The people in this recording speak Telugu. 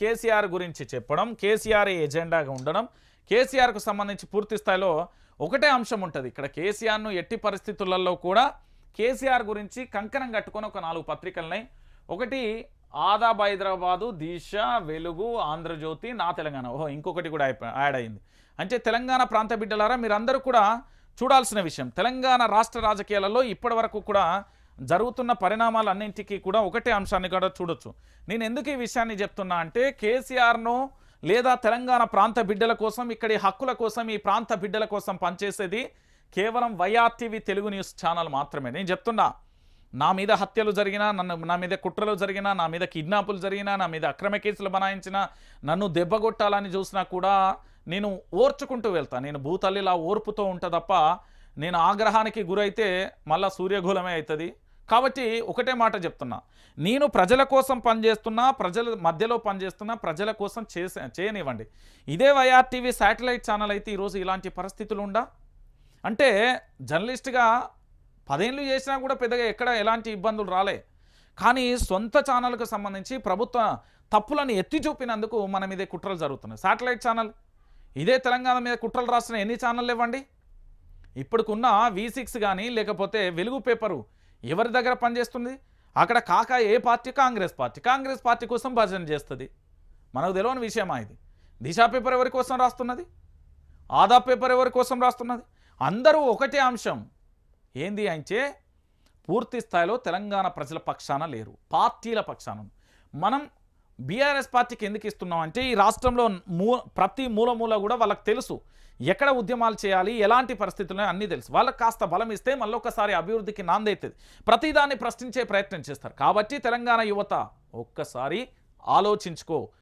కేసీఆర్ గురించి చెప్పడం కేసీఆర్ ఎజెండాగా ఉండడం కేసీఆర్కు సంబంధించి పూర్తి స్థాయిలో ఒకటే అంశం ఉంటుంది. ఇక్కడ కేసీఆర్ను ఎట్టి పరిస్థితులలో కూడా కేసీఆర్ గురించి కంకణం కట్టుకొని ఒక నాలుగు పత్రికలని ఒకటి ఆదాబ్ హైదరాబాదు దీశ వెలుగు ఆంధ్రజ్యోతి నా తెలంగాణ. ఓహో ఇంకొకటి కూడా యాడ్ అయింది. అంటే తెలంగాణ ప్రాంత బిడ్డలారా మీరందరూ కూడా చూడాల్సిన విషయం. తెలంగాణ రాష్ట్ర రాజకీయాలలో ఇప్పటి వరకు కూడా జరుగుతున్న పరిణామాలన్నింటికీ కూడా ఒకటే అంశాన్ని కూడా చూడొచ్చు. నేను ఎందుకు ఈ విషయాన్ని చెప్తున్నా అంటే కేసీఆర్ను లేదా తెలంగాణ ప్రాంత బిడ్డల కోసం ఇక్కడి హక్కుల కోసం ఈ ప్రాంత బిడ్డల కోసం పనిచేసేది కేవలం వైఆర్టీవీ తెలుగు న్యూస్ ఛానల్ మాత్రమే. నేను చెప్తున్నా నా మీద హత్యలు జరిగినా నన్ను నా మీద కుట్రలు జరిగినా నా మీద కిడ్నాపులు జరిగినా నా మీద అక్రమ కేసులు బనాయించినా నన్ను దెబ్బగొట్టాలని చూసినా కూడా నేను ఓర్చుకుంటూ వెళ్తా. నేను భూతల్లిలా ఓర్పుతో ఉంటా తప్ప నేను ఆగ్రహానికి గురైతే మళ్ళా సూర్యగోళమే అవుతుంది కాబట్టి ఒకటే మాట చెప్తున్నా. నేను ప్రజల కోసం పనిచేస్తున్నా ప్రజల మధ్యలో పనిచేస్తున్నా ప్రజల కోసం చేసే చేయనివ్వండి. ఇదే వైఆర్టీవీ శాటిలైట్ ఛానల్ అయితే ఈరోజు ఇలాంటి పరిస్థితులు ఉండా అంటే జర్నలిస్ట్గా పదేళ్ళు చేసినా కూడా పెద్దగా ఎక్కడ ఎలాంటి ఇబ్బందులు రాలే. కానీ సొంత ఛానల్కు సంబంధించి ప్రభుత్వ తప్పులను ఎత్తి చూపినందుకు మన మీదే కుట్రలు జరుగుతున్నాయి. శాటిలైట్ ఛానల్ ఇదే తెలంగాణ మీద కుట్రలు రాసిన ఎన్ని ఛానళ్ళు ఇవ్వండి ఇప్పటికున్న వి సిక్స్ కానీ లేకపోతే వెలుగు పేపరు ఎవరి దగ్గర పనిచేస్తుంది? అక్కడ కాక ఏ party? Congress party. Congress party కోసం భజన చేస్తుంది. మనకు తెలియని విషయమా ఇది? దిశా పేపర్ ఎవరి కోసం రాస్తున్నది? ఆదా పేపర్ ఎవరి కోసం రాస్తున్నది? అందరూ ఒకటే అంశం. ఏంది అంటే పూర్తి స్థాయిలో తెలంగాణ ప్రజల పక్షాన లేరు. పార్టీల పక్షాన. మనం బీఆర్ఎస్ పార్టీకి ఎందుకు ఇస్తున్నాం అంటే ఈ రాష్ట్రంలో మూ ప్రతి మూల మూల కూడా వాళ్ళకి తెలుసు. ఎక్కడ ఉద్యమాలు చేయాలి ఎలాంటి పరిస్థితుల్లో అన్నీ తెలుసు. వాళ్ళకి కాస్త బలం ఇస్తే మళ్ళీ ఒకసారి అభివృద్ధికి నాందైతుంది. ప్రతిదాన్ని ప్రశ్నించే ప్రయత్నం చేస్తారు. కాబట్టి తెలంగాణ యువత ఒక్కసారి ఆలోచించుకో.